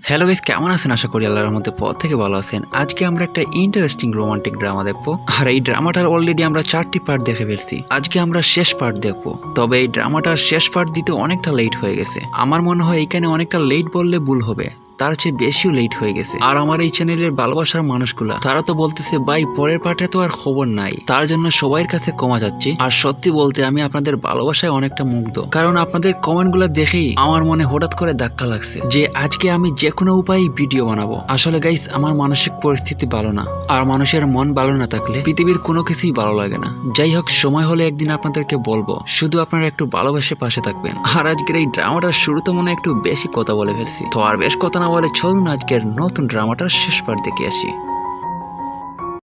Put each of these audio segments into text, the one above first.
Hello guys কেমন আছেন? আশা করি আল্লাহর মধ্যে পর থেকে ভালো আছেন। আজকে আমরা একটা ইন্টারেস্টিং রোমান্টিক ড্রামা দেখব। আর এই ড্রামাটার অলরেডি আমরা চারটি পার্ট দেখে ফেলছি। আজকে আমরা শেষ পার্ট দেখব। তবে এই ড্রামাটার শেষ পার্ট দিতে অনেকটা লেট হয়ে গেছে। আমার মনে হয় এখানে অনেকটা লেট বললে ভুল হবে। তার চেয়ে বেশিও লেট হয়ে গেছে। আর আমার এই চ্যানেলের ভালোবাসার মানুষগুলা, তারা তো বলতেছে, ভাই, পরের পার্টে তো আর খবর নাই। তার জন্য সবাইয়ের কাছে কমা যাচ্ছে আর সত্যি বলতে আমি আপনাদের ভালোবাসায় অনেকটা মুগ্ধ। কারণ আপনাদের কমেন্টগুলো দেখেই আমার মনে হঠাৎ করে ধাক্কা লাগছে যে, আজকে আমি যে কোনো উপায়ে ভিডিও বানাবো। আসলে গাইস আমার মানসিক পরিস্থিতি ভালো না। আর মানুষের মন ভালো না থাকলে পৃথিবীর কোনো কিছুই ভালো লাগে না। যাই হোক, সময় হলে একদিন আপনাদেরকে বলব, শুধু আপনারা একটু ভালোবাসে পাশে থাকবেন। আর আজকের এই ড্রামাটার শুরুতে মনে একটু বেশি কথা বলে ফেলছি। তো আর বেশ কথা না বলে চলুন আজকের নতুন ড্রামাটার শেষ পার্ট দেখে আসি।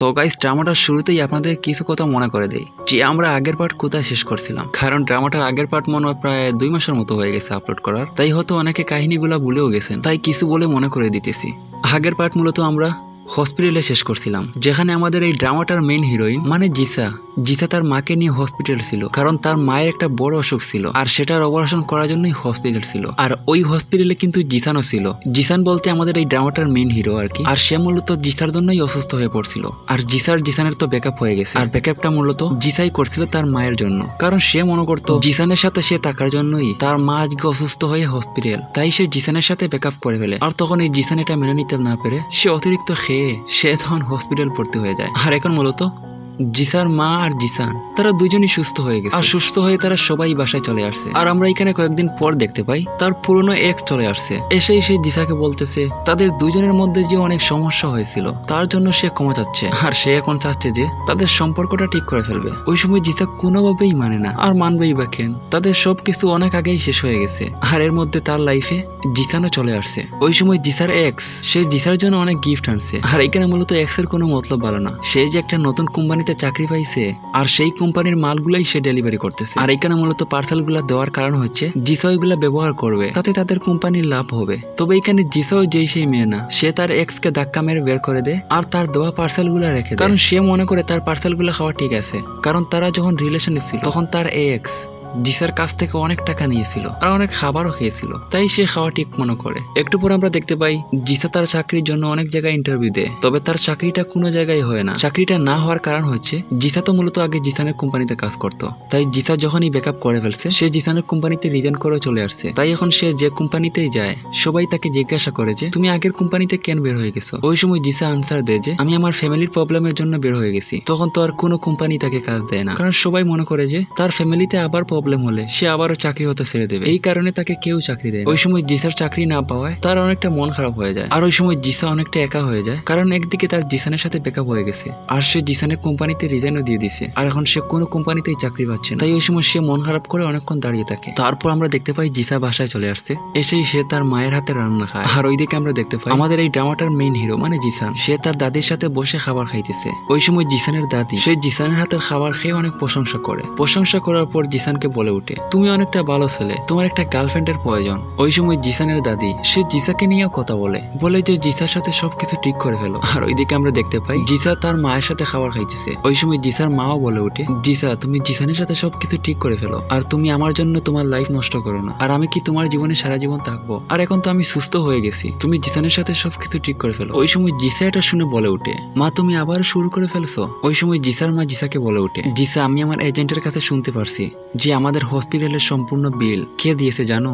তো গাইস ড্রামাটার শুরুতেই আপনাদের কিছু কথা মনে করে দেই, যে আমরা আগের পার্ট কোথায় শেষ করছিলাম। কারণ ড্রামাটার আগের পার্ট মনে হয় প্রায় দুই মাসের মতো হয়ে গেছে আপলোড করার। তাই হয়তো অনেকে কাহিনীগুলো ভুলেও গেছেন, তাই কিছু বলে মনে করে দিতেছি। আগের পার্ট মূলত আমরা হসপিটালে শেষ করছিলাম, যেখানে আমাদের এই ড্রামাটার মেন হিরোইন মানে জিসা। জিসা তার মাকে নিয়ে হসপিটাল ছিল, কারণ তার মায়ের একটা বড় অসুখ ছিল, আর সেটার অপারেশন করার জন্যই হসপিটাল ছিল। আর ওই হসপিটালে কিন্তু জিসানও ছিল। জিসান বলতে আমাদের এই ড্রামাটার মেইন হিরো আর কি। আর সে মূলত জিসার জন্যই অসুস্থ হয়ে পড়ছিল। আর জিসার জিসানের তো ব্যাকআপ হয়ে গেছে। আর ব্যাকআপটা মূলত জিসাই করছিল তার মায়ের জন্য। কারণ সে মনে করতো, জিসানের সাথে সে থাকার জন্যই তার মা আজকে অসুস্থ হয়ে হসপিটাল তাই সে জিসানের সাথে ব্যাকআপ করে ফেলে। আর তখন এই জিসান এটা মেনে নিতে না পেরে সে অতিরিক্ত খেয়ে সে তখন হসপিটাল ভর্তি হয়ে যায়। আর এখন মূলত জিসার মা আর জিসান, তারা দুজনই সুস্থ হয়ে গেছে। আর সুস্থ হয়ে তারা সবাই বাসায় চলে আসছে। আর আমরা এখানে কয়েকদিন পর দেখতে পাই, তার পুরনো এক্স চলে আসছে। এসেই সে জিসাকে বলতেছে, তাদের দুজনের মধ্যে যে অনেক সমস্যা হয়েছিল, তার জন্য সে ক্ষমা চাচ্ছে। আর সে এখন চাচ্ছে যে, তাদের সম্পর্কটা ঠিক করে ফেলবে। ওই সময় জিসা কোনোভাবেই মানে না, আর মানবেই বা কেন, তাদের সবকিছু অনেক আগেই শেষ হয়ে গেছে। আর এর মধ্যে তার লাইফে জিসানও চলে আসছে। ওই সময় জিসার এক্স সে জিসার জন্য অনেক গিফট আনছে। আর এখানে মূলত এক্সের কোনো মতলব ভালো না। সে যে একটা নতুন কোম্পানিতে চাকরি পাইছে আর সেই কোম্পানির মালগুলাই সে ডেলিভারি করতেছে। আর এখানে মূলত পার্সেলগুলা দেওয়ার কারণ হচ্ছে জিসা গুলা ব্যবহার করবে। তাতে তাদের কোম্পানির লাভ হবে। তবে এখানে জিসাও যেই সেই মেয়ে না, সে তার এক্স কে ধাক্কা মেরে বের করে দেয় আর তার দেওয়া পার্সেলগুলা রেখে কারণ সে মনে করে তার পার্সেলগুলা খাওয়া ঠিক আছে। কারণ তারা যখন রিলেশনে ছিল, তখন তার এক্স জিসার কাছ থেকে অনেক টাকা নিয়েছিল আর অনেক খাবারও খেয়েছিল। তাই সে খাওয়া ঠিক মনে করে। একটু পরে আমরা দেখতে পাই, জিসা তার চাকরির জন্য অনেক জায়গায় ইন্টারভিউ দেয়। তবে তার চাকরিটা কোনো জায়গায় হয় না। চাকরিটা না হওয়ার কারণ হচ্ছে, জিসা তো মূলত আগে জিসানের কোম্পানিতে কাজ করত। তাই জিসা যখনই ব্যাকআপ করে ফেলছে, সে জিসানের কোম্পানিতে রিজাইন করে চলে আসছে। তাই এখন সে যে কোম্পানিতেই যায়, সবাই তাকে জিজ্ঞাসা করে যে, তুমি আগের কোম্পানিতে কেন বের হয়ে গেছো? ওই সময় জিসা আনসার দেয় যে, আমি আমার ফ্যামিলির প্রবলেমের জন্য বের হয়ে গেছি। তখন তো আর কোনো কোম্পানি তাকে কাজ দেয় না। কারণ সবাই মনে করে যে, তার ফ্যামিলিতে আবার প্রবলেম হলে সে আবারও চাকরি হতে ছেড়ে দেবে। এই কারণে তাকে কেউ চাকরি দেয় ওই সময় জিসার চাকরি না পাওয়ায় তার অনেকটা মন খারাপ হয়ে যায়। আর ওই সময় জিসা অনেকটা একা হয়ে যায়, কারণ একদিকে তার জিসানের সাথে ব্যাকআপ হয়ে গেছে, আর সে জিসানের কোম্পানিতে রিজাইনও দিয়ে দিছে, আর এখন সে কোনো কোম্পানিতেই চাকরি পাচ্ছে না। তাই ওই সময় সে মন খারাপ করে অনেকক্ষণ দাঁড়িয়ে থাকে। তারপর আমরা দেখতে পাই জিসা বাসায় চলে আসছে, এসেই সে তার মায়ের হাতে রান্না খায়। আর ওইদিকে আমরা দেখতে পাই আমাদের এই ড্রামাটার মেইন হিরো মানে জিসান। সে তার দাদির সাথে বসে খাবার খাইতেছে। ওই সময় জিসানের দাদি, সে জিসানের হাতের খাবার খেয়ে অনেক প্রশংসা করে। প্রশংসা করার পর জিসানকে বলে উঠে তুমি অনেকটা ভালো ছেলে, তোমার একটা গার্লফ্রেন্ডের প্রয়োজন। ওই সময় জিসানের দাদি, সে জিসাকে নিয়েও কথা বলে বলে যে জিসার সাথে সবকিছু ঠিক করে ফেলো। আর ওইদিকে আমরা দেখতে পাই, জিসা তার মায়ের সাথে খাবার খাইতেছে। ওই সময় জিসার মাও বলে উঠে জিসা, তুমি জিসানের সাথে সবকিছু ঠিক করে ফেলো, আর তুমি আমার জন্য তোমার লাইফ নষ্ট করো না। আর আমি কি তোমার জীবনে সারা জীবন থাকব? আর এখন তো আমি সুস্থ হয়ে গেছি, তুমি জিসানের সাথে সবকিছু ঠিক করে ফেলো। ওই সময় জিসা এটা শুনে বলে উঠে মা, তুমি আবার শুরু করে ফেলছো? ওই সময় জিসার মা জিসাকে বলে উঠে জিসা, আমি আমার এজেন্টের কাছে শুনতে পারছি, যে আমাদের হসপিটালের সম্পূর্ণ বিল কে দিয়েছে জানো?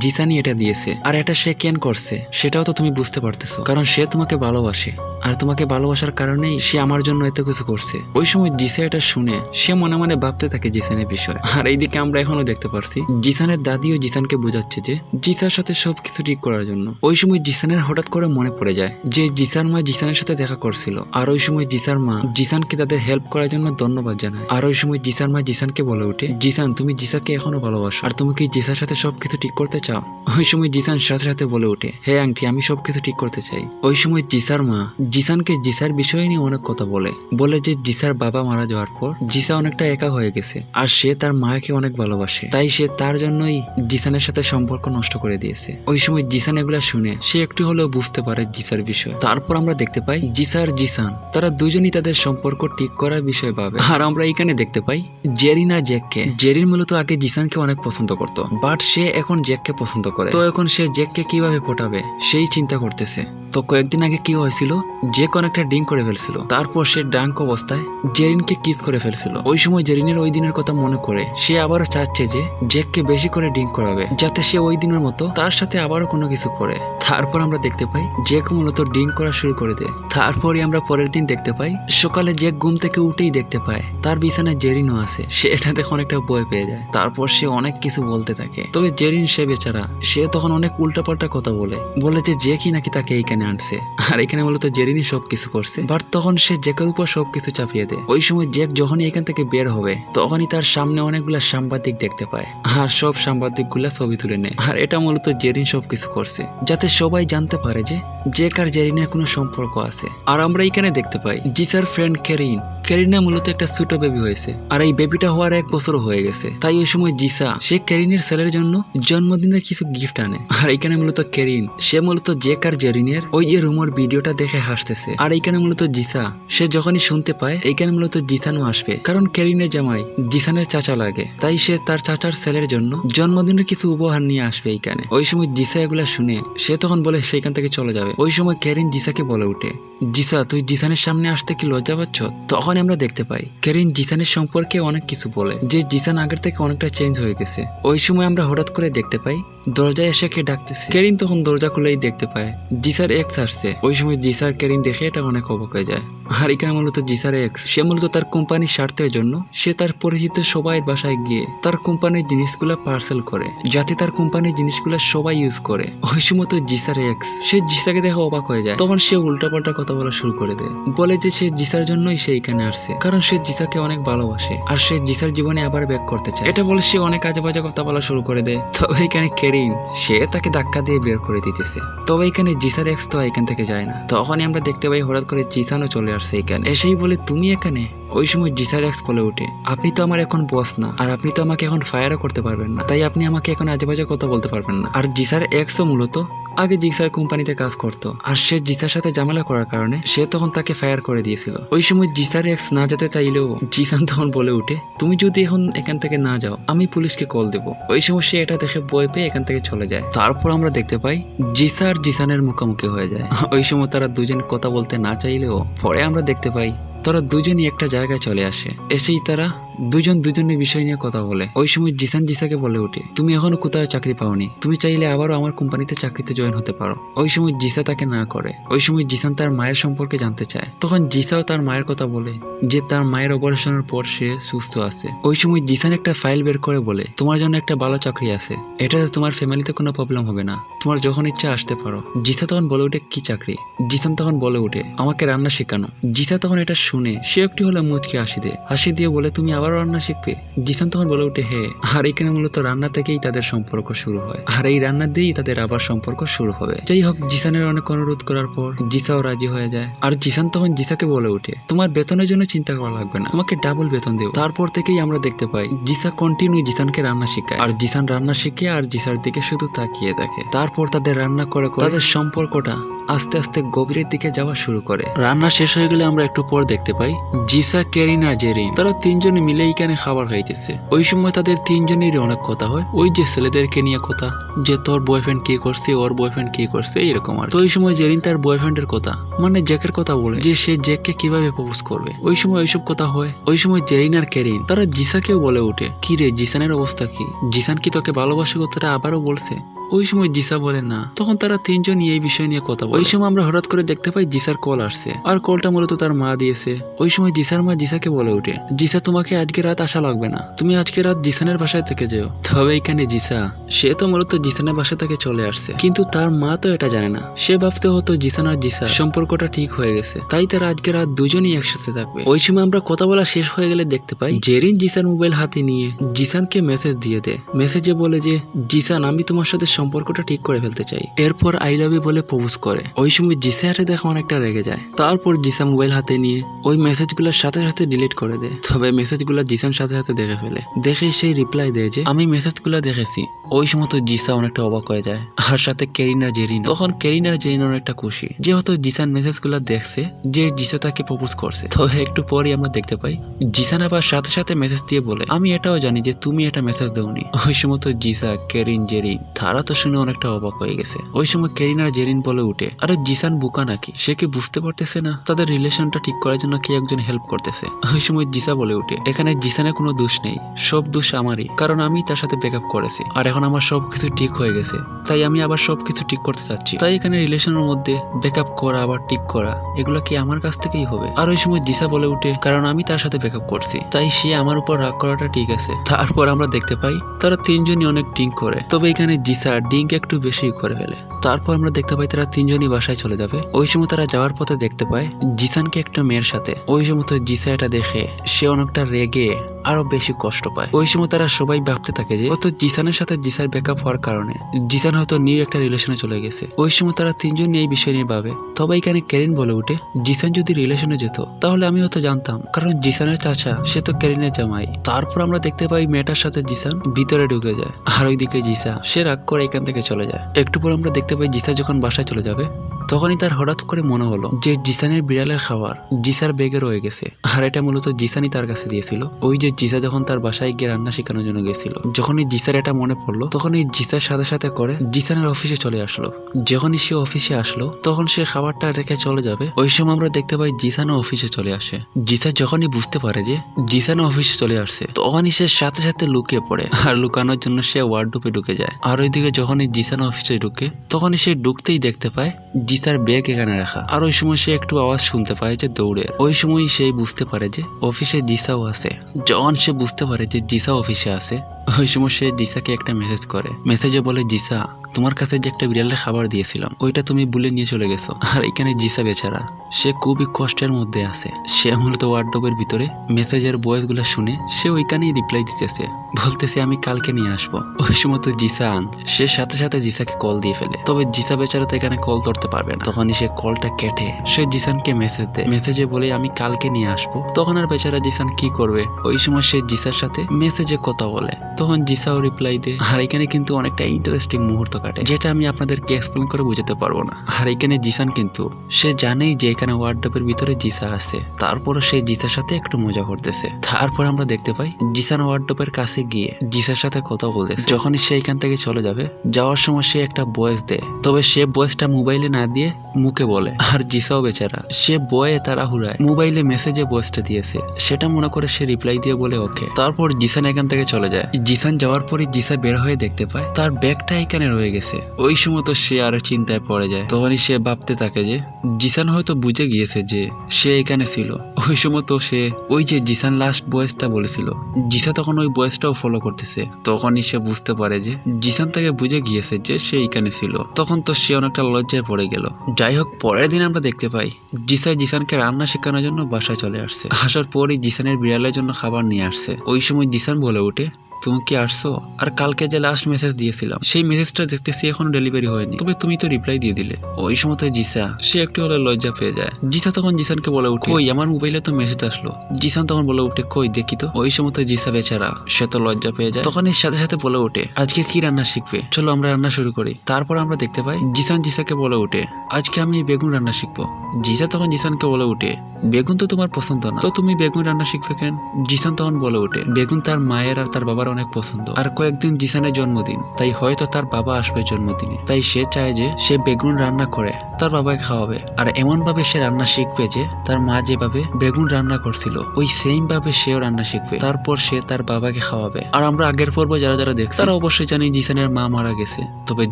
জিসানি এটা দিয়েছে। আর এটা সে কেন করছে, সেটাও তো তুমি বুঝতে পারতেছো। কারণ সে তোমাকে ভালোবাসে। আর তোমাকে ভালোবাসার কারণেই সে আমার জন্য এত কিছু করছে। ওই সময় জিসা এটা শুনে, সে মনে মনে ভাবতে থাকে জিসানের বিষয়। আর এইদিকে আমরা এখনও দেখতে পারছি, জিসানের দাদিও জিসানকে বোঝাচ্ছে যে, জিসার সাথে সবকিছু ঠিক করার জন্য। ওই সময় জিসানের হঠাৎ করে মনে পড়ে যায় যে, জিসার মা জিসানের সাথে দেখা করছিল। আর ওই সময় জিসার মা জিসানকে তাদের হেল্প করার জন্য ধন্যবাদ জানায়। আর ওই সময় জিসার মা জিসানকে বলে ওঠে, জিসান, তুমি জিসাকে এখনও ভালোবাসো। আর তুমি কি জিসার সাথে সবকিছু ঠিক করতে চাও? ওই সময় জিসান সাথে সাথে বলে ওঠে, হে আংটি, আমি সবকিছু ঠিক করতে চাই। ওই সময় জিসার মা, জিসানকে জিসার বিষয় নিয়ে অনেক কথা বলে। বলে যে জিসার বাবা মারা যাওয়ার পর জিসা অনেকটা একা হয়ে গেছে, আর সে তার মাকে অনেক ভালোবাসে। তাই সে তার জন্যই জিসানের সাথে সম্পর্ক নষ্ট করে দিয়েছে। ওই সময় জিসান এগুলা শুনে, সে একটু হলেও বুঝতে পারে জিসার বিষয়। তারপর আমরা দেখতে পাই জিসার জিসান, তারা দুজনই তাদের সম্পর্ক ঠিক করার বিষয় ভাবে। আর আমরা এখানে দেখতে পাই জেরিন আর জ্যাককে। জেরিন মূলত আগে জিসানকে অনেক পছন্দ করত, বাট সে এখন জ্যাককে পছন্দ করে। তো এখন সে জেককে কীভাবে পটাবে সেই চিন্তা করতেছে। তো কয়েকদিন আগে কি হয়েছিল জেক অনেকটা ড্রিঙ্ক করে ফেলছিল। তারপর সে ড্রাঙ্ক অবস্থায় জেরিনকে কিস করে ফেলছিল। ওই সময় জেরিনের ওই দিনের কথা মনে করে, সে আবারও চাচ্ছে যে জেককে বেশি করে ড্রিঙ্ক করাবে, যাতে সে ওই দিনের মতো তার সাথে আবারও কোনো কিছু করে। তারপর আমরা দেখতে পাই জেক মূলত ড্রিঙ্ক করা শুরু করে দেয়। তারপরে আমরা পরের দিন দেখতে পাই, সকালে জেক ঘুম থেকে উঠেই দেখতে পায়, তার বিছানায় জেরিনও আছে, সে এটা দেখে অনেকটা ভয় পেয়ে যায়। তারপর সে অনেক কিছু বলতে থাকে। তবে জেরিন সে বেচারা, সে তখন অনেক উল্টাপাল্টা কথা বলে। বলে যে জেকই নাকি তাকে এইখানে আনছে। আর এখানে মূলত জেরিনই সবকিছু করছে। বাট তখন সে জেকের উপর সবকিছু চাপিয়ে দেয়। ওই সময় জেক যখনই এখান থেকে বের হবে, তখনই তার সামনে অনেকগুলা সাংবাদিক দেখতে পায়। আর সব সাংবাদিকগুলা ছবি তুলে নেয়। আর এটা মূলত জেরিন সবকিছু করছে। যাতে সবাই জানতে পারে যে জেক আর জেরিনের কোনো সম্পর্ক আছে। আর আমরা এখানে দেখতে পাই জিসার ফ্রেন্ড কেরিন। কেরিনা মূলত একটা ছোট বেবি হয়েছে, আর এই বেবিটা হওয়ার এক বছর হয়ে গেছে। তাই ওই সময় জিসা, সে ক্যারিনের ছেলের জন্য জন্মদিনের কিছু গিফট আনে। আর এখানে মূলত ক্যারিন, সে মূলত জেক আর জেরিনের ওই যে রুমোর ভিডিওটা দেখে হাসতেছে। আর এইখানে মূলত জিসা, সে যখনই শুনতে পায়, এইখানে মূলত জিসানও আসবে। কারণ কেরিনের জামাই জিসানের চাচা লাগে। তাই সে তার চাচার ছেলের জন্য জন্মদিনের কিছু উপহার নিয়ে আসবে এইখানে। ওই সময় জিসা এগুলা শুনে, সে তখন বলে সেখান থেকে চলে যাবে। ওই সময় কেরিন জিসাকে বলে উঠে জিসা, তুই জিসানের সামনে আসতে কি লজ্জা পাচ্ছ? তখন আমরা দেখতে পাই। কেরিন জিসানের সম্পর্কে অনেক কিছু বলে, যে জিসান আগের থেকে অনেকটা চেঞ্জ হয়ে গেছে। ওই সময় আমরা হঠাৎ করে দেখতে পাই, দরজায় এসে কে ডাকতেছে। কেরিন তখন দরজা খুলেই দেখতে পায়, জিসার এক্স আসছে। ওই সময় জিসার কেরিন দেখে এটা অনেক অবাক হয়ে যায়। আর এখানে মূলত জিসার এক্স সে মূলত তার কোম্পানির স্বার্থের জন্য, সে তার পরিচিত সবাই বাসায় গিয়ে তার কোম্পানির জিনিসগুলো পার্সেল করে, যাতে তার কোম্পানির জিনিসগুলো সবাই ইউজ করে। ওই সময় তো জিসার এক্স সে জিসাকে দেখে অবাক হয়ে যায়। তখন সে উল্টাপাল্টা কথা বলা শুরু করে দেয়। বলে যে সে জিসার জন্যই সে এখানে আসছে। কারণ সে জিসাকে অনেক ভালোবাসে। আর সে জিসার জীবনে আবার ব্যাক করতে চায়। এটা বলে সে অনেক আজে বাজে কথা বলা শুরু করে দেয়। তবে এখানে কেরিন, সে তাকে ধাক্কা দিয়ে বের করে দিতেছে। তবে এখানে জিসার এক্স তো এখান থেকে যায় না। তখনই আমরা দেখতে পাই হঠাৎ করে জিসানও চলে আসছে এখানে। এসেই বলে, তুমি এখানে? ওই সময় জিসার এক্স বলে ওঠে, আপনি তো আমার এখন বস না। আর আপনি তো আমাকে এখন ফায়ারও করতে পারবেন না। তাই আপনি আমাকে এখন আজে বাজে কথা বলতে পারবেন না। আর জিসার এক্সও মূলত আগে জিক্সার কোম্পানিতে কাজ করত, আর সে জিসার সাথে ঝামেলা করার কারণে সে তখন তাকে ফায়ার করে দিয়েছিল। ওই সময় জিসার এক্স না যেতে চাইলেও জিসান তখন বলে উঠে তুমি যদি এখন এখান থেকে না যাও, আমি পুলিশকে কল দেবো। ওই সময় সে এটা দেখে বই পেয়ে এখান থেকে চলে যায়। তারপর আমরা দেখতে পাই, জিসা আর জিসানের মুখোমুখি হয়ে যায়। ওই সময় তারা দুজন কথা বলতে না চাইলেও পরে আমরা দেখতে পাই, তারা দুজনই একটা জায়গায় চলে আসে। এসেই তারা দুজন দুজনের বিষয় নিয়ে কথা বলে। ওই সময় জিসান জিসাকে বলে ওঠে তুমি এখনও কোথাও চাকরি পাওনি। তুমি চাইলে আবারও আমার কোম্পানিতে চাকরিতে জয়েন হতে পারো। ওই সময় জিসা তাকে না করে। ওই সময় জিসান তার মায়ের সম্পর্কে জানতে চায়। তখন জিসাও তার মায়ের কথা বলে যে তার মায়ের অপারেশনের পর সে সুস্থ আছে। ওই সময় জিসান একটা ফাইল বের করে বলে, তোমার জন্য একটা ভালো চাকরি আছে। এটাতে তোমার ফ্যামিলিতে কোনো প্রবলেম হবে না। তোমার যখন ইচ্ছা আসতে পারো। জিসা তখন বলে ওঠে, কি চাকরি? জিসান তখন বলে ওঠে, আমাকে রান্না শেখানো। জিসা তখন এটা শুনে, সে একটি হলো মুচকে হাসি দেয়, হাসি দিয়ে বলে, তুমি আবারও রান্না শিখবে? জিসান তখন বলে ওঠে হে আর এখানে মূলত রান্না থেকেই তাদের সম্পর্ক শুরু হয়। আর এই রান্না দিয়েই তাদের আবার সম্পর্ক শুরু হবে। যাই হোক, জিসানের অনেক অনুরোধ করার পর জিসাও রাজি হয়ে যায়। আর জিসান তখন জিসাকে বলে ওঠে, তোমার বেতনের জন্য চিন্তা করা লাগবে না। তোমাকে ডাবল বেতন দেব। তারপর থেকেই আমরা দেখতে পাই, জিসা কন্টিনিউ জিসানকে রান্না শেখায়। আর জিসান রান্না শিখে আর জিসার দিকে শুধু তাকিয়ে দেখে। তারপর তাদের রান্না করে তাদের সম্পর্কটা আস্তে আস্তে গভীরের দিকে যাওয়া শুরু করে। রান্না শেষ হয়ে গেলে আমরা একটু পর দেখতে পাই, জিসা কেরিন আর জেরিন, তারা তিনজনে মিলে এখানে খাবার খাইতেছে ওই সময় তাদের তিনজনেরই অনেক কথা হয়। ওই যে ছেলেদেরকে নিয়ে কথা, যে তোর বয়ফ্রেন্ড কি করছে, ওর বয়ফ্রেন্ড কি করছে, এরকম আর তো ওই সময় জেরিন তার বয়ফ্রেন্ডের কথা মানে জ্যাকের কথা বলে, যে সে জ্যাককে কীভাবে প্রপোজ করবে। ওই সময় ওইসব কথা হয়। ওই সময় জেরিন আর কেরিন, তারা জিসাকেও বলে ওঠে, কি রে, জিসানের অবস্থা কি? জিসান কি তোকে ভালোবাসে কথাটা আবারও বলছে? ওই সময় জিসা বলে, না। তখন তারা তিনজনই এই বিষয় নিয়ে কথা ওই সময় আমরা হঠাৎ করে দেখতে পাই জিসার কল আসছে। আর কলটা মূলত তার মা দিয়েছে। ওই সময় জিসার মা জিসাকে বলে ওঠে, জিসা, তোমাকে আজকে রাত আসা লাগবে না। তুমি আজকে রাত জিসানের বাসায় থেকে যেও। তবে এখানে জিসা, সে তো মূলত জিসানের বাসা থেকে চলে আসছে। কিন্তু তার মা তো এটা জানে না। সে ভাবতে হতো জিসান আর জিসা, সম্পর্কটা ঠিক হয়ে গেছে। তাই তারা আজকে রাত দুজনই একসাথে থাকবে। ওই সময় আমরা কথা বলা শেষ হয়ে গেলে দেখতে পাই, জেরিন জিসার মোবাইল হাতে নিয়ে জিসানকে মেসেজ দিয়ে দেয়। মেসেজে বলে যে, জিসান, আমি তোমার সাথে সম্পর্কটা ঠিক করে ফেলতে চাই। এরপর আই লাভ ইউ বলে প্রপোজ করে। ওই সময় জিসারে দেখে অনেকটা রেগে যায়। তারপর জিসা মোবাইল হাতে নিয়ে ওই মেসেজগুলোর সাথে সাথে ডিলিট করে দেয়। তবে মেসেজগুলো জিসান সাথে সাথে দেখে ফেলে। দেখে সেই রিপ্লাই দেয় যে, আমি মেসেজগুলো দেখেছি। ওই সময় তো জিসা অনেকটা অবাক হয়ে যায়। আর সাথে কেরিনা জেরিন। তখন কেরিনার জেরিন অনেকটা খুশি। যেহেতু জিসান মেসেজগুলো দেখছে, যে জিসা তাকে প্রপোজ করছে। তো একটু পরই আমরা দেখতে পাই জিসান আবার সাথে সাথে মেসেজ দিয়ে বলে, আমি এটাও জানি যে তুমি এটা মেসেজ দাওনি। ওই সময় তো জিসা, কেরিন, জেরিন, তারা তো শুনে অনেকটা অবাক হয়ে গেছে। ওই সময় কেরিন জেরিন বলে উঠে, আরে, জিসান বুকা নাকি? সে কি বুঝতে পারতেছে না? তাদের রিলেশনটা ঠিক করার জন্য কে একজন হেল্প করতেছে? ওই সময় জিসা বলে উঠে, এখানে জিসানের কোনো দোষ নেই, সব দোষ আমারই, কারণ আমি তার সাথে ব্রেকআপ করেছি, আর এখন আমার সব কিছু ঠিক হয়ে গেছে, তাই আমি আবার সব কিছু ঠিক করতে চাচ্ছি। তাই এখানে রিলেশনের মধ্যে ব্রেকআপ করা আবার ঠিক করা, এগুলো কি আমার কাছ থেকেই হবে? আর ওই সময় জিসা বলে উঠে, কারণ আমি তার সাথে ব্রেকআপ করছি, তাই সে আমার উপর রাগ করাটা ঠিক আছে। তারপর আমরা দেখতে পাই, তারা তিনজনই অনেক ড্রিঙ্ক করে, তবে এখানে জিসা ড্রিঙ্ক একটু বেশি করে ফেলে। তারপর আমরা দেখতে পাই তারা তিনজনই বাসায় চলে যাবে। ওই সময় তারা যাওয়ার পথে দেখতে পায় জিসানকে একটা মেয়ের সাথে। ওই সময় তো জিসা এটা দেখে সে অনেকটা রেগে আরও বেশি কষ্ট পায়। ওই সময় তারা সবাই ভাবতে থাকে যে, ও তো জিসানের সাথে জিসার ব্যাকআপ হওয়ার কারণে। জিসান হয়তো নিউ একটা রিলেশনে চলে গেছে। ওই সময় তারা তিনজন এই বিষয় নিয়ে ভাবে। তবে এখানে কেরিন বলে উঠে জিসান যদি রিলেশনে যেত, তাহলে আমি হয়তো জানতাম। কারণ জিসানের চাচা, সে তো কেরিনের জামাই। তারপর আমরা দেখতে পাই মেয়েটার সাথে জিসান ভিতরে ঢুকে যায়। আর ওইদিকে জিসা, সে রাগ করে এখান থেকে চলে যায়। একটু পর আমরা দেখতে পাই জিসা যখন বাসায় চলে যাবে, তখনই তার হঠাৎ করে মনে হলো যে, জিসানের বিড়ালের খাবার জিসার বেগে রয়ে গেছে। আর এটা মূলত জিসানই তার কাছে দিয়েছিল। ওই যে জিসা যখন তার বাসায় গিয়ে রান্না শেখানোর জন্য গেছিল, যখনই জিসার এটা মনে পড়ল, তখনই জিসার সাথে সাথে করে জিসানের অফিসে চলে আসলো। যখনই সে অফিসে আসলো, তখন সে খাবারটা রেখে চলে যাবে। ওই সময় আমরা দেখতে পাই জিসানও অফিসে চলে আসে। জিসা যখনই বুঝতে পারে যে জিসানও অফিসে চলে আসছে, তখনই সে সাথে সাথে লুকিয়ে পড়ে আর লুকানোর জন্য সে ওয়ার্ডরোবে ঢুকে যায়। আর ওইদিকে যখনই জিসান অফিসে ঢুকে, তখনই সে ঢুকতেই দেখতে পায় জিসার ব্যাগ এখানে রাখা। আর ওই সময় সে একটু আওয়াজ শুনতে পায় যে দৌড়ের। ওই সময় সে বুঝতে পারে যে অফিসে জিসাও আছে। যখন সে বুঝতে পারে যে জিসা অফিসে আছে। ওই সময় সে জিসাকে একটা মেসেজ করে। মেসেজে বলে, জিসা তোমার কাছে যে একটা বিড়ালের খাবার দিয়েছিলাম, ওইটা তুমি ভুলে নিয়ে চলে গেছো। আর এখানে জিসা বেচারা, সে খুবই কষ্টের মধ্যে আছে। সে মূলত ওয়ার্ডরোবের ভিতরে মেসেজের বয়েসগুলো শুনে সে ওইখানেই রিপ্লাই দিতেছে, বলতেছে, আমি কালকে নিয়ে আসব। ওই সময় তো জিসা আন, সে সাথে সাথে জিসাকে কল দিয়ে ফেলে। তবে জিসা বেচারা তো এখানে কল ধরতে পারবে না। তখনই সে কলটা কেটে, সে জিসানকে মেসেজ দেয়। মেসেজে বলে, আমি কালকে নিয়ে আসব। তখন আর বেচারা জিসান কি করবে? ওই সময় সে জিসার সাথে মেসেজে কথা বলে। তখন জিসাও রিপ্লাই দেয়। আর এখানে কিন্তু অনেকটা ইন্টারেস্টিং মুহূর্ত কাটে যেটা আমি আপনাদেরকে এক্সপ্লেন করে বোঝাতে পারব না। আর এখানে জিসান কিন্তু, সে জানেই যে এখানে ওয়ার্ডরোবের ভিতরে জিসা আছে। তারপরও সে জিসার সাথে একটু মজা করতেছে। তারপর আমরা দেখতে পাই, জিসান ওয়ার্ডরোবের কাছে গিয়ে জিসার সাথে কথা বলতেছে। যখনই সে এখান থেকে চলে যাবে, যাওয়ার সময় সে একটা বয়েস দেয়। তবে সে বয়েসটা মোবাইলে না দিয়ে মুখে বলে। আর জিসাও বেচারা, সে বয়ে তারা হুড়ায় মোবাইলে মেসেজে বয়েসটা দিয়েছে। সেটা মনে করে সে রিপ্লাই দিয়ে বলে, ওকে। তারপর জিসান এখান থেকে চলে যায়। জিসান যাওয়ার পরই জিসা বের হয়ে দেখতে পায়, তার ব্যাগটা এখানে রয়ে গেছে ওই সময় তো সে আরও চিন্তায় পড়ে যায়। তখনই সে ভাবতে থাকে যে, জিসান হয়তো বুঝে গিয়েছে যে সে এখানে ছিল। ওই সময় তো সে ওই যে জিসান লাস্ট বয়েসটা বলেছিল, জিসা তখন ওই বয়েসটাও ফলো করতেছে। তখনই সে বুঝতে পারে যে, জিসান তাকে বুঝে গিয়েছে যে সে এখানে ছিল। তখন তো সে অনেকটা লজ্জায় পড়ে গেল। যাই হোক, পরের দিন আমরা দেখতে পাই, জিসা জিসানকে রান্না শেখানোর জন্য বাসায় চলে আসছে। আসার পরই জিসানের বিড়ালের জন্য খাবার নিয়ে আসছে। ওই সময় জিসান বলে ওঠে তুমি কি আসছো? আর কালকে যে লাস্ট মেসেজ দিয়েছিলাম, সেই মেসেজটা দেখতেছি এখনও ডেলিভারি হয়নি। তবে তুমি তো রিপ্লাই দিয়ে দিলে। ওই সময় জিসা, সে একটু হলে লজ্জা পেয়ে যায়। জিসা তখন জিসানকে বলে উঠে, কই, আমার মোবাইলে তো মেসেজ আসলো। জিসান তখন বলে উঠে, কই, দেখি তো। ওই সময় জিসা বেচারা, সে তো লজ্জা পেয়ে যায়। তখন এর সাথে সাথে বলে ওঠে আজকে কি রান্না শিখবে? চলো, আমরা রান্না শুরু করি। তারপর আমরা দেখতে পাই, জিসান জিসাকে বলে উঠে, আজকে আমি বেগুন রান্না শিখব। জিসা তখন জিসানকে বলে উঠে, বেগুন তো তোমার পছন্দ না। তো তুমি বেগুন রান্না শিখবে কেন? জিসান তখন বলে উঠে, বেগুন তার মায়ের আর তার বাবার অনেক পছন্দ। আর কয়েকদিন জিসানের জন্মদিন, তাই হয়তো তার বাবা আসবে জন্মদিনে। তাই সে চায় যে সে বেগুন রান্না করে, তার বাবাকে খাওয়াবে। আর এমন ভাবে সে রান্না শিখবে যে তার মা যেভাবে বেগুন রান্না করছিল, ওই সেম ভাবে সেও রান্না শিখবে। তারপর সে তার বাবাকে খাওয়াবে। আর আমরা আগের পর্ব যারা যারা দেখছি, তারা অবশ্যই জানি জিসানের মা মারা গেছে। তবে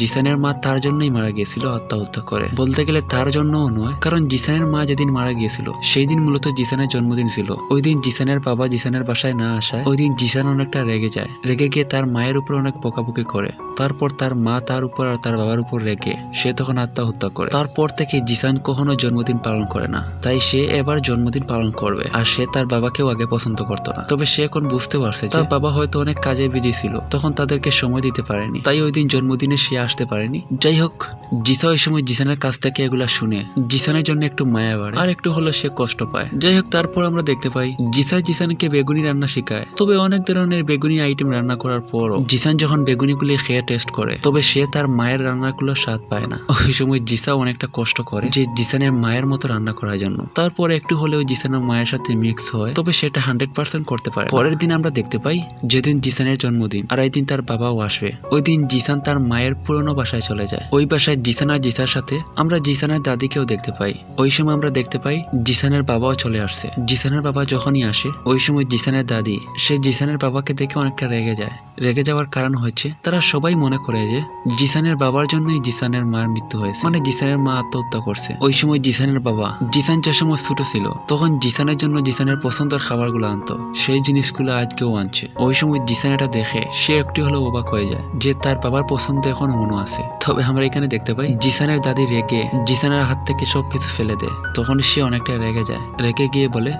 জিসানের মা তার জন্যই মারা গিয়েছিল আত্মহত্যা করে। বলতে গেলে তার জন্যও নয়, কারণ জিসানের মা যেদিন মারা গিয়েছিল, সেই দিন মূলত জিসানের জন্মদিন ছিল। ওই দিন জিসানের বাবা জিসানের বাসায় না আসায়, ওই দিন জিসান অনেকটা রেগে যায়। রেগে গিয়ে তার মায়ের উপর অনেক বকাবকি করে। তারপর তার মা তার উপর আর তার বাবার উপর রেগে সে তখন আত্মহত্যা করে। তারপর থেকে জিসান কখনো জন্মদিন পালন করে না। তাই সে এবার জন্মদিন পালন করবে আর সে তার বাবাকেও আগে পছন্দ করতো না। তবে সে এখন বুঝতে পারছে তার বাবা হয়তো অনেক কাজে বিজি ছিল। তখন তাদেরকে সময় দিতে পারেনি। তাই ওই দিন জন্মদিনে সে আসতে পারেনি। যাই হোক, জিসা ওই সময় জিসানের কাছ থেকে এগুলা শুনে জিসানের জন্য একটু মায়া বাড়ে আর একটু হলো সে কষ্ট পায়। যাই হোক, তারপর আমরা দেখতে পাই, জিসা জিসানকে বেগুনি রান্না শেখায়। তবে অনেক ধরনের বেগুনি আইটেম রান্না করার পরও জিসান যখন বেগুনিগুলি খেয়ে টেস্ট করে, তবে সে তার মায়ের রান্নাগুলো স্বাদ পায় না। ওই সময় জিসা অনেকটা কষ্ট করে যে জিসানের মায়ের মতো রান্না করার জন্য। তারপরে একটু হলেও জিসানের মায়ের সাথে মিক্স হয়, তবে সেটা হান্ড্রেড পার্সেন্ট করতে পারে পরের দিন আমরা দেখতে পাই, যেদিন জিসানের জন্মদিন, আর দিন তার বাবাও আসবে। ওই দিন জিসান তার মায়ের পুরনো বাসায় চলে যায়। ওই বাসায় জিসান আর জিসার সাথে আমরা জিসানের দাদিকেও দেখতে পাই। ওই সময় আমরা দেখতে পাই, জিসানের বাবাও চলে আসছে। জিসানের বাবা যখনই আসে, ওই সময় জিসানের দাদি, সে জিসানের বাবাকে দেখে অনেকটা রেগে যায়। রেগে যাওয়ার কারণ হচ্ছে, তারা সবাই মনে করে যে জিসানের বাবার জন্যই জিসানের মার মৃত্যু হয়েছে। মানে জিসানের মা আত্মহত্যা করছে। ওই সময় জিসানের বাবা, জিসান যে সময় ছোট ছিল। তখন জিসানের জন্য জিসানের পছন্দের খাবারগুলো আনতো। সেই জিনিসগুলো আজকেও আনছে। ওই সময় জিসান এটা দেখে, সে একটু হলো অবাক হয়ে যায় যে তার বাবার পছন্দ এখন মনে আছে। তবে আমরা এখানে দেখতে পাই, জিসানের দাদি রেগে জিসানের হাত থেকে সবকিছু ফেলে দেয়। তখন সে অনেকটা রেগে যায়। রেগে গিয়ে বলে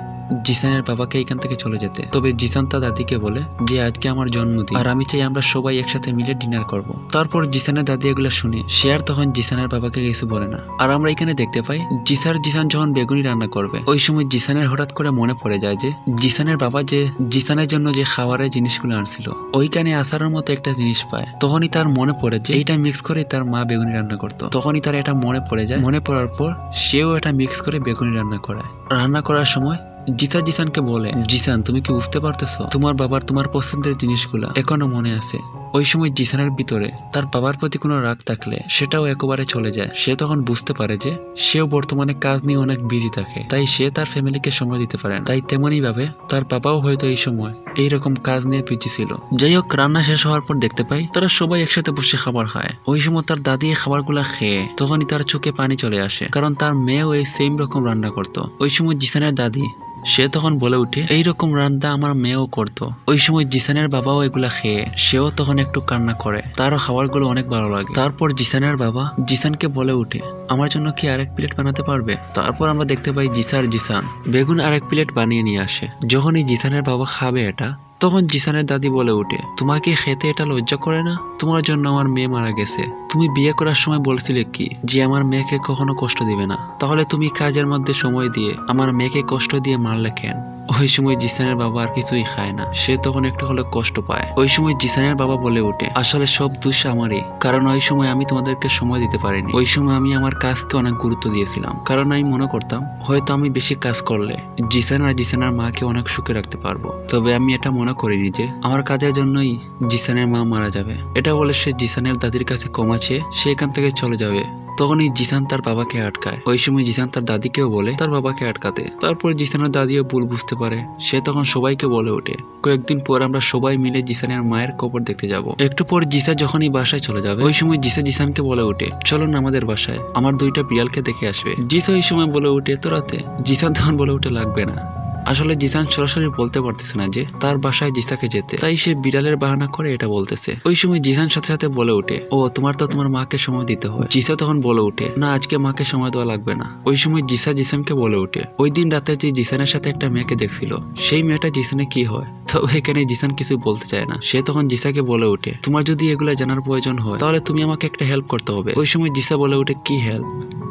জিসানের বাবাকে এখান থেকে চলে যেতে। তবে জিসান তার দাদিকে বলে যে, আজকে আমার জন্মদিন। আর আমি চাই আমরা সবাই একসাথে মিলে ডিনার করব। তারপর জিসানের দাদি এগুলো শুনে সে আর তখন জিসানের বাবাকে কিছু বলে না। আর আমরা এখানে দেখতে পাই, জিসার জিসান যখন বেগুনি রান্না করবে, ওই সময় জিসানের হঠাৎ করে মনে পড়ে যায় যে, জিসানের বাবা যে, জিসানের জন্য যে খাবারের জিনিসগুলো আনছিল, ওইখানে আসারের মতো একটা জিনিস পায়। তখনই তার মনে পড়ে যে, এইটা মিক্স করে তার মা বেগুনি রান্না করতো। তখনই তার এটা মনে পড়ে যায়। মনে পড়ার পর সেও এটা মিক্স করে বেগুনি রান্না করায়। রান্না করার সময় জিসা জিসানকে বলে, জিসান, তুমি কি বুঝতে পারতেছো? তোমার বাবার, তোমার পছন্দের জিনিসগুলা এখনও মনে আছে। ওই সময় জিসানের ভিতরে তার বাবার প্রতি কোনো রাগ থাকলে সেটাও একেবারে চলে যায়। সে তখন বুঝতে পারে যে সেও বর্তমানে কাজ নিয়ে অনেক বিজি থাকে, তাই সে তার ফ্যামিলিকে সময় দিতে পারে তাই তেমনই ভাবে তার বাবাও হয়তো এই সময় এইরকম কাজ নিয়ে বিজি ছিল। যাই হোক, রান্না শেষ হওয়ার পর দেখতে পাই, তারা সবাই একসাথে বসে খাবার খায়। ওই সময় তার দাদি এই খাবারগুলা খেয়ে তখনই তার চোখে পানি চলে আসে, কারণ তার মেয়েও এই সেম রকম রান্না করতো। ওই সময় জিসানের দাদি সে তখন বলে উঠে, এইরকম রান্না আমার মেয়েও করত। ওই সময় জিসানের বাবাও এগুলা খেয়ে, সেও তখন একটু কান্না করে। তারও খাবারগুলো অনেক ভালো লাগে। তারপর জিসানের বাবা জিসানকে বলে উঠে, আমার জন্য কি আরেক প্লেট বানাতে পারবে? তারপর আমরা দেখতে পাই জিসার জিসান। বেগুন আরেক প্লেট বানিয়ে নিয়ে আসে। যখনই জিসানের বাবা খাবে এটা তখন জিসানের দাদি বলে উঠে তোমাকে খেতে এটা লজ্জা করে না? তোমার জন্য আমার মেয়ে মারা গেছে। তুমি বিয়ে করার সময় বলছিলে কি? যে আমার মেয়েকে কখনো কষ্ট দিবে না। তাহলে তুমি কাজের মধ্যে সময় দিয়ে আমার মেয়েকে কষ্ট দিয়ে মারলে কেন? ওই সময় জিসানের বাবা আর কিছুই খায় না। সে তখন একটু হলে কষ্ট পায়। ওই সময় জিসানের বাবা বলে ওঠে, আসলে সব দোষ আমারই। কারণ ওই সময় আমি তোমাদেরকে সময় দিতে পারিনি। ওই সময় আমি আমার কাজকে অনেক গুরুত্ব দিয়েছিলাম। কারণ আমি মনে করতাম, হয়তো আমি বেশি কাজ করলে জিসান আর জিসানের মাকে অনেক সুখে রাখতে পারব। তবে আমি এটা মনে করিনি যে আমার কাজের জন্যই জিসানের মা মারা যাবে। এটা বলে সে জিসানের দাদির কাছে কমাছে সে এখান থেকে চলে যাবে। তখনই জিসান তার বাবাকে আটকায়। ওই সময় জিসান তার দাদিকেও বলে, তার বাবাকে আটকাতে। তারপর জিসানের দাদিও ভুল বুঝতে পারে। সে তখন সবাইকে বলে ওঠে। কয়েকদিন পর আমরা সবাই মিলে জিসানের মায়ের কবর দেখতে যাব। একটু পর জিসা যখনই বাসায় চলে যাবে, ওই সময় জিসা জিসানকে বলে ওঠে, চলো না আমাদের বাসায়, আমার দুইটা বিড়ালকে দেখে আসবে। জিসা ওই সময় বলে ওঠে এত রাতে জিসান তখন বলে ওঠে, লাগবে না। আসলে জিসান সরাসরি বলতে পারতেছে না যে তার বাসায় জিসাকে যেতে। তাই সে বিড়ালের বাহানা করে এটা বলতেছে। ওই সময় জিসান সাথে সাথে বলে উঠে ও, তোমার তো তোমার মাকে সময় দিতে হয়। জিসা তখন বলে উঠে না, আজকে মাকে সময় দেওয়া লাগবে না। ওই সময় জিসা জিসানকে বলে উঠে ওই দিন রাতে যে জিসানের সাথে একটা মেয়েকে দেখছিল, সেই মেয়েটা জিসানে কি হয়? তবে এখানে জিসান কিছু বলতে চায় না। সে তখন জিসাকে বলে উঠে তোমার যদি এগুলো জানার প্রয়োজন হয়, তাহলে তুমি আমাকে একটা হেল্প করতে হবে। ওই সময় জিসা বলে উঠে কি হেল্প?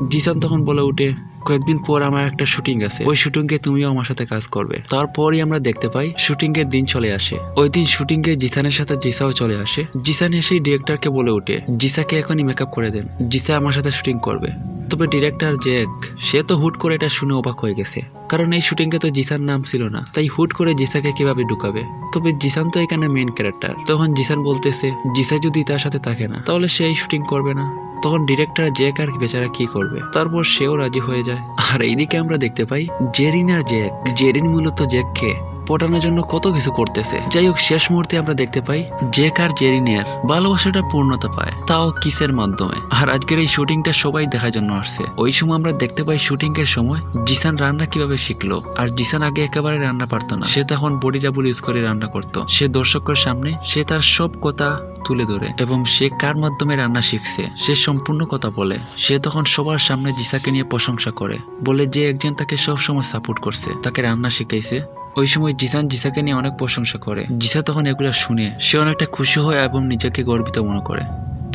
জিসান তখন বলে উঠে কয়েকদিন পর আমার একটা শুটিং আছে। ওই শুটিং এ তুমিও আমার সাথে কাজ করবে। তারপরই আমরা দেখতে পাই শুটিং এর দিন চলে আসে। ওই দিন শুটিং এ জিসানের সাথে জিসাও চলে আসে। জিসান এসেই ডিরেক্টরকে বলে ওঠে, জিসাকে এখনই মেকআপ করে দেন। জিসা আমার সাথে শুটিং করবে। তবে ডিরেক্টর জ্যাক সে তো হুট করে এটা শুনে অবাক হয়ে গেছে। কারণ এই শুটিংয়ে তো জিসান নাম ছিল না, তাই হুট করে জিসাকে কীভাবে ঢুকাবে? তবে জিসান তো এখানে মেন ক্যারেক্টার তখন জিসান বলতেছে, জিসা যদি তার সাথে থাকে না, তাহলে সে এই শুটিং করবে না। তখন ডিরেক্টর জ্যাক আর বেচারা কি করবে? তারপর সেও রাজি হয়ে যায়। আর এইদিকে আমরা দেখতে পাই জেরিন আর জ্যাক জেরিন মূলত জ্যাককে পটানোর জন্য কত কিছু করতেছে। যাই হোক, শেষ মুহূর্তে আমরা দেখতে পাই জেক আর জেরিনিয়ার ভালোবাসাটা পূর্ণতা পায়, তাও কিসের মাধ্যমে। আর আজকের এই শুটিংটা সবাই দেখার জন্য আসছে। ওই সময় আমরা দেখতে পাই শুটিং এর সময় জিসান রান্না কীভাবে শিখলো, আর জিসান আগে একেবারে রান্না পারতো না। সে তখন বডি ডাবল ইউজ করে রান্না করতো। সে দর্শকের সামনে সে তার সব কথা তুলে ধরে, এবং সে কার মাধ্যমে রান্না শিখছে, সে সম্পূর্ণ কথা বলে। সে তখন সবার সামনে জিসাকে নিয়ে প্রশংসা করে, বলে যে একজন তাকে সব সময় সাপোর্ট করছে, তাকে রান্না শিখাইছে ওই সময় জিসান জিসাকে নিয়ে অনেক প্রশংসা করে। জিসা তখন এগুলো শুনে সে অনেকটা খুশি হয় এবং নিজেকে গর্বিত মনে করে।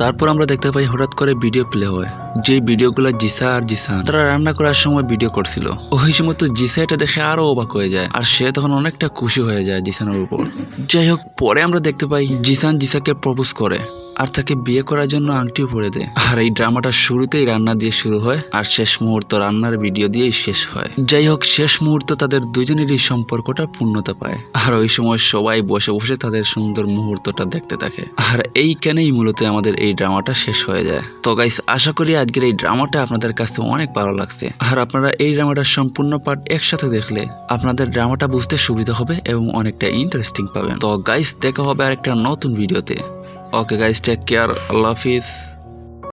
তারপর আমরা দেখতে পাই হঠাৎ করে ভিডিও প্লে হয় যে ভিডিওগুলো জিসা আর জিসান, তারা রান্না করার সময় ভিডিও করছিল। ওই সময় তো জিসা এটা দেখে আরও অবাক হয়ে যায়, আর সে তখন অনেকটা খুশি হয়ে যায় জিসানের উপর। যাই হোক, পরে আমরা দেখতে পাই জিসান জিসাকে প্রপোজ করে। আর তাকে বিয়ে করার জন্য আংটিও পরে দেয়। আর এই ড্রামাটা শুরুতেই রান্না দিয়ে শুরু হয়, আর শেষ মুহূর্ত রান্নার ভিডিও দিয়েই শেষ হয়। যাই হোক, শেষ মুহূর্ত তাদের দুজনেরই সম্পর্কটা পূর্ণতা পায়। আর ওই সময় সবাই বসে বসে তাদের সুন্দর মুহূর্তটা দেখতে থাকে। আর এইখানেই মূলত আমাদের এই ড্রামাটা শেষ হয়ে যায়। তো গাইস আশা করি আজকের এই ড্রামাটা আপনাদের কাছে অনেক ভালো লাগছে। আর আপনারা এই ড্রামাটার সম্পূর্ণ পার্ট একসাথে দেখলে আপনাদের ড্রামাটা বুঝতে সুবিধা হবে এবং অনেকটা ইন্টারেস্টিং পাবেন। তো গাইস দেখা হবে আরেকটা নতুন ভিডিওতে ওকে গাইস টেক কেয়ার আল্লাহ হাফিজ